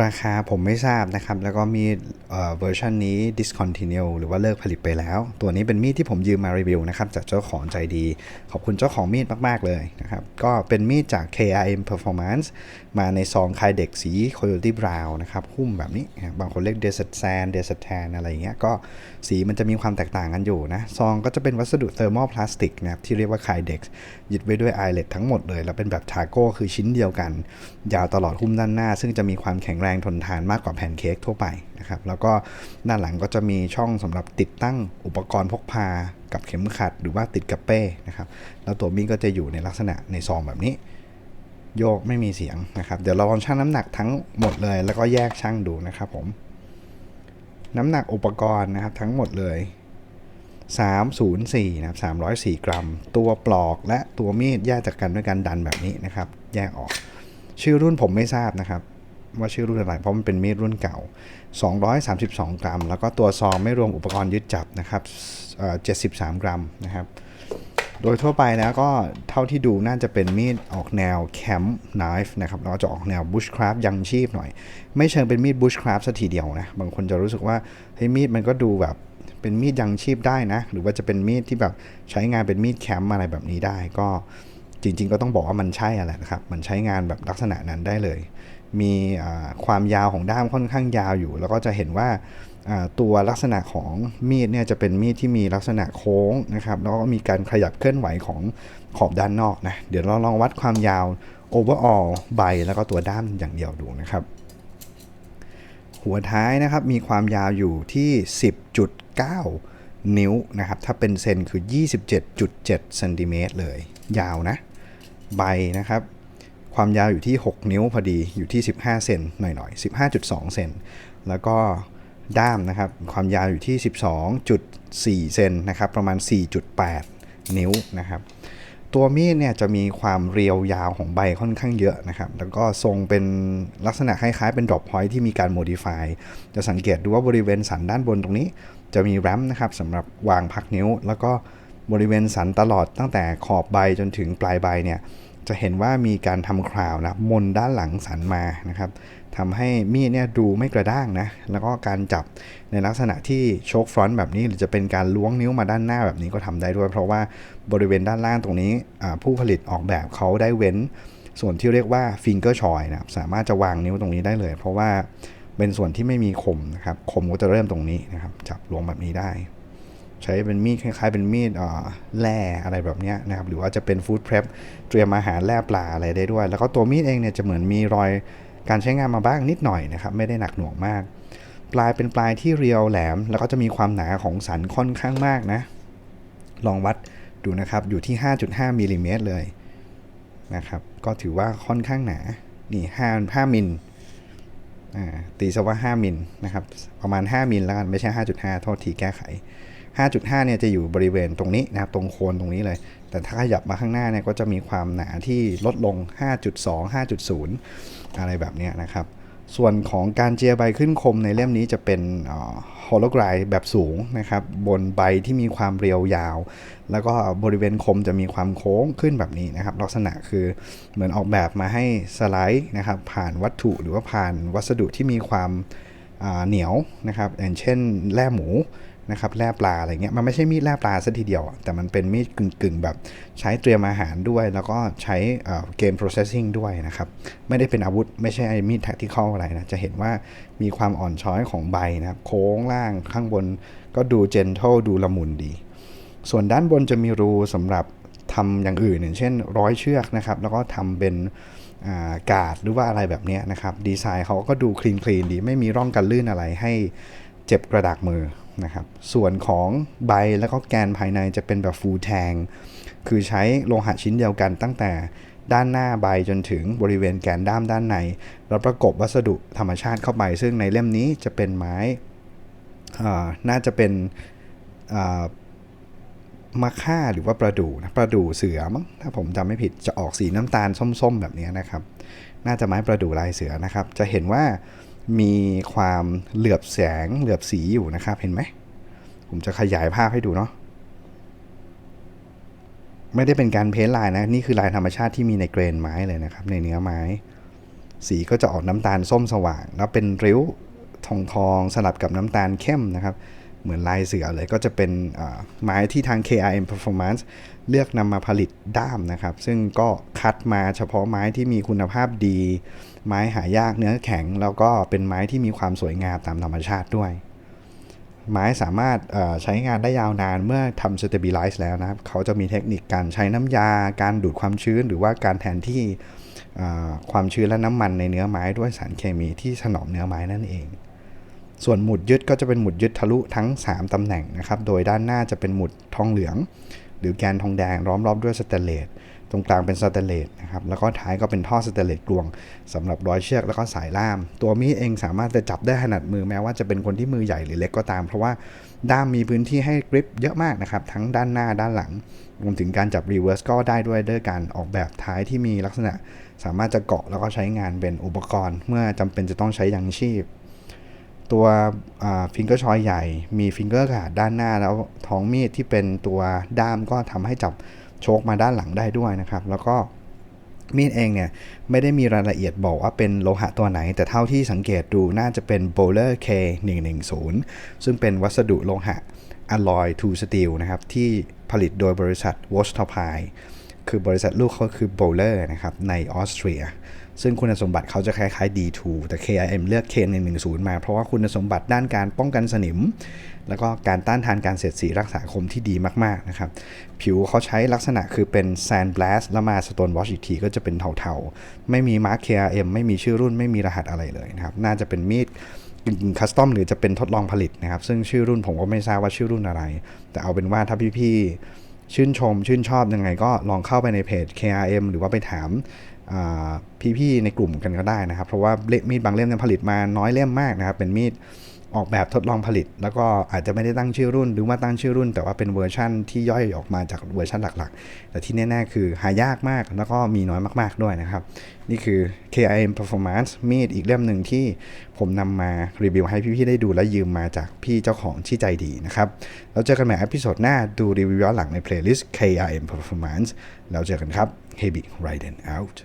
ราคาผมไม่ทราบนะครับ แล้วก็มีเอ่อเวอร์ชันนี้ discontinue หรือว่าเลิกผลิตไปแล้ว ตัวนี้เป็นมีดที่ผมยืมมารีวิวนะครับ จากเจ้าของใจดี ขอบคุณเจ้าของมีดมาก ๆ เลยนะครับ ก็เป็นมีดจาก KRM Performance มาในซองคายเด็กสี Coyote Brown นะครับหุ้มแบบนี้ บางคนเรียก Desert Sand Desert Tan อะไรอย่างเงี้ยก็สีมันจะมีความแตกต่างกันอยู่นะ ซองก็จะเป็นวัสดุเทอร์โมพลาสติกนะครับที่เรียกว่าคายเด็กยึดไว้ด้วยไอเลตทั้งหมดเลยแล้วเป็นแบบทาโก้คือชิ้นเดียวกัน ยาวตลอดหุ้มด้านหน้า ซึ่งจะมีความแข็งแรงทนทานมากกว่าแผ่นเค้กทั่วไปนะครับ แล้วก็ด้านหลังก็จะมีช่องสำหรับติดตั้งอุปกรณ์พกพากับเข็มขัดหรือว่าติดกับเป้นะครับ แล้วตัวมีดก็จะอยู่ในลักษณะในซองแบบนี้ โยกไม่มีเสียงนะครับ เดี๋ยวเราลองชั่งน้ำหนักทั้งหมดเลย แล้วก็แยกชั่งดูนะครับผม น้ำหนักอุปกรณ์นะครับทั้งหมดเลย304นะครับ304 กรัม ตัวปลอกและตัวมีดแยกจากกันด้วยการดันแบบนี้นะครับ แยกออก ชื่อรุ่นผมไม่ทราบนะครับ ว่าชื่อรุ่นอะไรเพราะมันเป็นมีดรุ่นเก่า 232 กรัม แล้วก็ตัวซองไม่รวมอุปกรณ์ยึดจับนะครับเอ่อ73 กรัมนะครับ โดยทั่วไปแล้วก็เท่าที่ดูน่าจะเป็นมีดออกแนวแคมป์ไนฟ์นะครับแล้วจะออกแนวบุชคราฟยังชีพหน่อย ไม่เชิงเป็นมีดบุชคราฟสัทีเดียวนะ บางคนจะรู้สึกว่าเฮ้ยมีดมันก็ดูแบบเป็นมีดยังชีพได้นะ หรือว่าจะเป็นมีดที่แบบใช้งานเป็นมีดแคมป์อะไรแบบนี้ได้ก็จริงๆ ก็ต้องบอกว่ามันใช่อะแหละนะครับ มันใช้งานแบบลักษณะนั้นได้เลย มีความยาวของด้ามค่อนข้างยาวอยู่ แล้วก็จะเห็นว่าอ่าตัวลักษณะของมีดเนี่ยจะเป็นมีดที่มีลักษณะโค้งนะครับแล้วก็มีการขยับเคลื่อนไหวของขอบด้านนอกนะเดี๋ยวเราลองวัดความยาว overall ใบแล้วก็ตัวด้ามอย่างเดียวดูนะครับ หัวท้ายนะครับมีความยาวอยู่ที่ 10.9 นิ้วนะครับถ้าเป็นเซนคือ 27.7เซนติเมตรเลย ยาวนะ ใบนะครับ ความยาวอยู่ที่ 6 นิ้วพอดีอยู่ที่ 15 เซนหน่อยๆ 15.2 เซนแล้วก็ด้ามนะครับ ความยาวอยู่ที่ 12.4 เซนนะครับ ประมาณ 4.8 นิ้วนะครับ ตัวมีดเนี่ยจะมีความเรียวยาวของใบค่อนข้างเยอะนะครับ แล้วก็ทรงเป็นลักษณะคล้ายๆ เป็น drop point ที่มีการ modify จะสังเกตดูว่าบริเวณสันด้านบนตรงนี้ จะมีแรมนะครับสำหรับวางพักนิ้ว แล้วก็บริเวณสันตลอดตั้งแต่ขอบใบจนถึงปลายใบเนี่ย จะเห็นว่ามีการทำคราวนะมนด้านหลังสันมานะครับทำให้มีดเนี่ยดูไม่กระด้างนะ แล้วก็การจับในลักษณะที่โชคฟรอนต์แบบนี้ หรือจะเป็นการล้วงนิ้วมาด้านหน้าแบบนี้ก็ทำได้ด้วย เพราะว่าบริเวณด้านล่างตรงนี้ผู้ผลิตออกแบบเขาได้เว้น ส่วนที่เรียกว่าฟิงเกอร์ชอยนะครับสามารถจะวางนิ้วตรงนี้ได้เลย เพราะว่าเป็นส่วนที่ไม่มีคมนะครับคมก็จะเริ่มตรงนี้นะครับจับล้วงแบบนี้ได้ ใช้เป็นมีดคล้ายๆ เป็นมีดเอ่อแร่อะไรแบบนี้นะครับ หรือว่าจะเป็นฟู้ดเพร p เตรียมอาหารแล่ปลาอะไรได้ด้วย แล้วก็ตัวมีดเองเนี่ยจะเหมือนมีรอยการใช้งานมาบ้างนิดหน่อยนะครับ ไม่ได้หนักหน่วงมาก ปลายเป็นปลายที่เรียวแหลม แล้วก็จะมีความหนาของสันค่อนข้างมากนะ ลองวัดดูนะครับ อยู่ที่ 5.5มิลลิเมตรเลยนะครับ ก็ถือว่าค่อนข้างหนา นี่5 5มิลตีซะว่า 5มิลนะครับ ประมาณ 5มิลแล้วกัน ไม่ใช่ 5.5 โทษทีแก้ไข 5.5 เนี่ยจะอยู่บริเวณตรงนี้นะครับตรงโคนตรงนี้เลย แต่ถ้าขยับมาข้างหน้าเนี่ยก็จะมีความหนาที่ลดลง 5.2 5.0 อะไรแบบนี้นะครับ ส่วนของการเจียใบขึ้นคมในเล่มนี้จะเป็นโฮโลไกรแบบสูงนะครับบนใบที่มีความเรียวยาว แล้วก็บริเวณคมจะมีความโค้งขึ้นแบบนี้นะครับ ลักษณะคือเหมือนออกแบบมาให้สไลด์นะครับผ่านวัตถุหรือว่าผ่านวัสดุที่มีความเหนียวนะครับอย่างเช่นแร่หมู นะครับแร่ปลาอะไรเงี้ยมันไม่ใช่มีดแร่ปลาซะทีเดียว แต่มันเป็นมีดกึ่งๆ แบบใช้เตรียมอาหารด้วย แล้วก็ใช้เกม processing ด้วยนะครับ ไม่ได้เป็นอาวุธ ไม่ใช่ไอ้มีด tactical อะไรนะ จะเห็นว่ามีความอ่อนช้อยของใบนะครับ โค้งล่างข้างบนก็ดู gentle ดูละมุนดี ส่วนด้านบนจะมีรูสำหรับทำอย่างอื่นอย่างเช่น ร้อยเชือกนะครับ แล้วก็ทำเป็นากาดหรือว่าอะไรแบบนี้นะครับ ดีไซน์เขาก็ดูคลีนคลีนดี ไม่มีร่องกันลื่นอะไรให้เจ็บกระดากมือ นะครับส่วนของใบแล้วก็แกนภายในจะเป็นแบบฟูลแทง คือใช้โลหะชิ้นเดียวกันตั้งแต่ด้านหน้าใบจนถึงบริเวณแกนด้ามด้านใน แล้วประกบวัสดุธรรมชาติเข้าไป ซึ่งในเล่มนี้จะเป็นไม้น่าจะเป็นมะค่าหรือว่าประดู่นะประดู่เสือมั้งถ้าผมจำไม่ผิดจะออกสีน้ำตาลส้มๆ แบบนี้นะครับ น่าจะไม้ประดู่ลายเสือนะครับ จะเห็นว่า มีความเหลือบแสงเหลือบสีอยู่นะครับ เห็นไหม ผมจะขยายภาพให้ดูเนาะไม่ได้เป็นการเพ้นท์ลายนะ นี่คือลายธรรมชาติที่มีในเกรนไม้เลยนะครับ ในเนื้อไม้ สีก็จะออกน้ำตาลส้มสว่าง แล้วเป็นริ้วทองทองๆสลับกับน้ำตาลเข้มนะครับ เหมือนลายเสือเลยก็จะเป็นไม้ที่ทาง KRM Performance เลือกนำมาผลิตด้ามนะครับ ซึ่งก็คัดมาเฉพาะไม้ที่มีคุณภาพดี ไม้หายากเนื้อแข็ง แล้วก็เป็นไม้ที่มีความสวยงามตามธรรมชาติด้วย ไม้สามารถใช้งานได้ยาวนานเมื่อทำ stabilize แล้วนะครับ เขาจะมีเทคนิคการใช้น้ำยา การดูดความชื้น หรือว่าการแทนที่ความชื้นและน้ำมันในเนื้อไม้ด้วยสารเคมีที่ถนอมเนื้อไม้นั่นเอง ส่วนหมุดยึดก็จะเป็นหมุดยึดทะลุทั้ง 3 ตำแหน่งนะครับ โดยด้านหน้าจะเป็นหมุดทองเหลือง หรือแกนทองแดงล้อมรอบด้วยสเตเลสตรงกลางเป็นสเตเลสนะครับแล้วก็ท้ายก็เป็นท่อสเตเลสกลวงสำหรับร้อยเชือกแล้วก็สายล่าม ตัวมีดเองสามารถจะจับได้ขนาดมือแม้ว่าจะเป็นคนที่มือใหญ่หรือเล็กก็ตาม เพราะว่าด้ามมีพื้นที่ให้กริปเยอะมากนะครับทั้งด้านหน้าด้านหลังรวมถึงการจับรีเวิร์สก็ได้ด้วยด้วยการออกแบบท้ายที่มีลักษณะ สามารถจะเกาะแล้วก็ใช้งานเป็นอุปกรณ์ เมื่อจำเป็นจะต้องใช้ยังชีพ ตัวฟิงเกอร์ชอยใหญ่ มีฟิงเกอร์ขาดด้านหน้าแล้วท้องมีดที่เป็นตัวด้ามก็ทำให้จับโชคมาด้านหลังได้ด้วยนะครับ แล้วก็มีดเองเนี่ยไม่ได้มีรายละเอียดบอกว่าเป็นโลหะตัวไหน แต่เท่าที่สังเกตดูน่าจะเป็น Bowler K110 ซึ่งเป็นวัสดุโลหะ alloy to steel นะครับ ที่ผลิตโดยบริษัท w o s t o p i คือบริษัทลูกเขาคือ Bowler นะครับในออสเตรีย ซึ่งคุณสมบัติเขาจะคล้ายๆ D2 แต่ KIM เลือก K110 มาเพราะว่าคุณสมบัติด้านการป้องกันสนิม แล้วก็การต้านทานการเสียดสีรักษาคมที่ดีมากๆนะครับ ผิวเขาใช้ลักษณะคือเป็น Sand Blast แล้วมา Stone Wash อีกทีก็จะเป็นเทาๆ ไม่มีมาร์ค KRM ไม่มีชื่อรุ่นไม่มีรหัสอะไรเลยนะครับ น่าจะเป็นมีดคัสตอมหรือจะเป็นทดลองผลิตนะครับ ซึ่งชื่อรุ่นผมก็ไม่ทราบว่าชื่อรุ่นอะไร แต่เอาเป็นว่าถ้าพี่ๆ ชื่นชมชื่นชอบยังไงก็ลองเข้าไปในเพจ KRM หรือว่าไปถามพี่ๆในกลุ่มกันก็ได้นะครับ เพราะว่าเล่มมีดบางเล่มเนี่ยผลิตมาน้อยเล่มมากนะครับ เป็นมีด ออกแบบทดลองผลิต แล้วก็อาจจะไม่ได้ตั้งชื่อรุ่น หรือว่าตั้งชื่อรุ่น แต่ว่าเป็นเวอร์ชั่นที่ย่อยออกมาจากเวอร์ชันหลักๆ แต่ที่แน่ๆ คือหายากมากแล้วก็มีน้อยมากๆด้วยนะครับ นี่คือ KIM Performance มีดอีกเล่มหนึ่งที่ผมนำมารีวิวให้พี่ๆได้ดูและยืมมาจากพี่เจ้าของที่ใจดีนะครับแล้วเจอกันใหม่อพิโซดหน้าดูรีวิวย้อนหลังใน playlist KIM Performance แล้วเจอกันครับ Heavy Riding Out